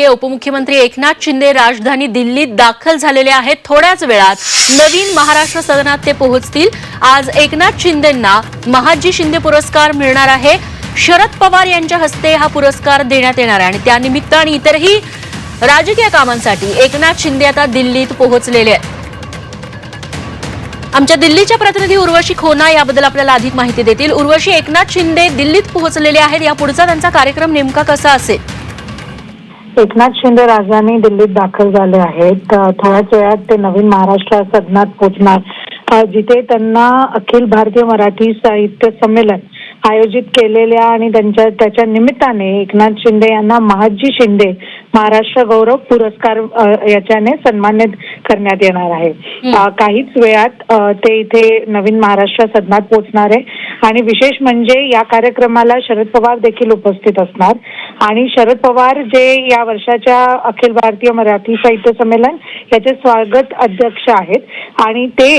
हे उपमुख्यमंत्री एकनाथ शिंदे राजधानी दिल्लीत दाखल झालेले आहेत थोड्याच वेळात. नवीन महाराष्ट्र सदनात ते पोहोचतील. आज एकनाथ शिंदेंना महाजी शिंदे पुरस्कार मिळणार आहे. शरद पवार यांच्या हस्ते हा पुरस्कार देण्यात येणार आहे आणि त्यानिमित्त आणि इतरही राजकीय कामांसाठी एकनाथ शिंदे आता दिल्लीत पोहोचलेले आहेत. आमच्या दिल्लीच्या प्रतिनिधी उर्वशी खोना याबद्दल आपल्याला अधिक माहिती देतील. उर्वशी एकनाथ शिंदे दिल्लीत पोहोचलेले आहेत. या पुढचा त्यांचा कार्यक्रम नेमका कसा असेल? एकनाथ शिंदे राजधानी दिल्लीत दाखल झाले आहेत. थोड्याच वेळात ते नवीन महाराष्ट्र सदनात पोहोचणार जिथे त्यांना अखिल भारतीय मराठी साहित्य संमेलन आयोजित केलेल्या आणि त्यांच्या त्याच्या निमित्ताने एकनाथ शिंदे यांना महाजी शिंदे महाराष्ट्र गौरव पुरस्कार याच्याने सन्मानित करण्यात येणार आहे. काहीच वेळात ते इथे नवीन महाराष्ट्र सदनात पोहोचणार आहे. आणि विशेष म्हणजे या कार्यक्रमाला शरद पवार देखील उपस्थित असणार. आणि शरद पवार जे या वर्षाच्या अखिल भारतीय मराठी साहित्य संमेलन याचे स्वागत अध्यक्ष आहेत. आणि ते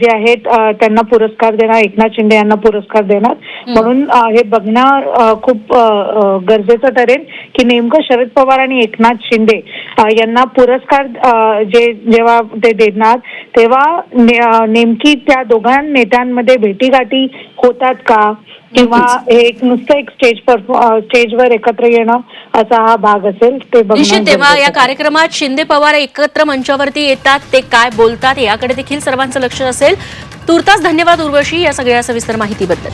जे आहेत त्यांना पुरस्कार देणार एकनाथ शिंदे यांना पुरस्कार देणार. म्हणून हे बघणं खूप गरजेचं ठरेल की नेमकं शरद पवार आणि एकनाथ शिंदे यांना पुरस्कार जे जेव्हा ते देणार तेव्हा ने- नेमकी त्या दोघां नेत्यांमध्ये भेटीगाठी होतात का? किंवा एक नुसतं एक स्टेज स्टेजवर एकत्र येणं असा हा भाग असेल ते तेव्हा या. कार्यक्रमात शिंदे पवार एकत्र मंचावरती येतात ते काय बोलतात याकडे देखील सर्वांचं लक्ष असेल. तुर्तास धन्यवाद उर्वशी या सगळ्या सविस्तर माहितीबद्दल.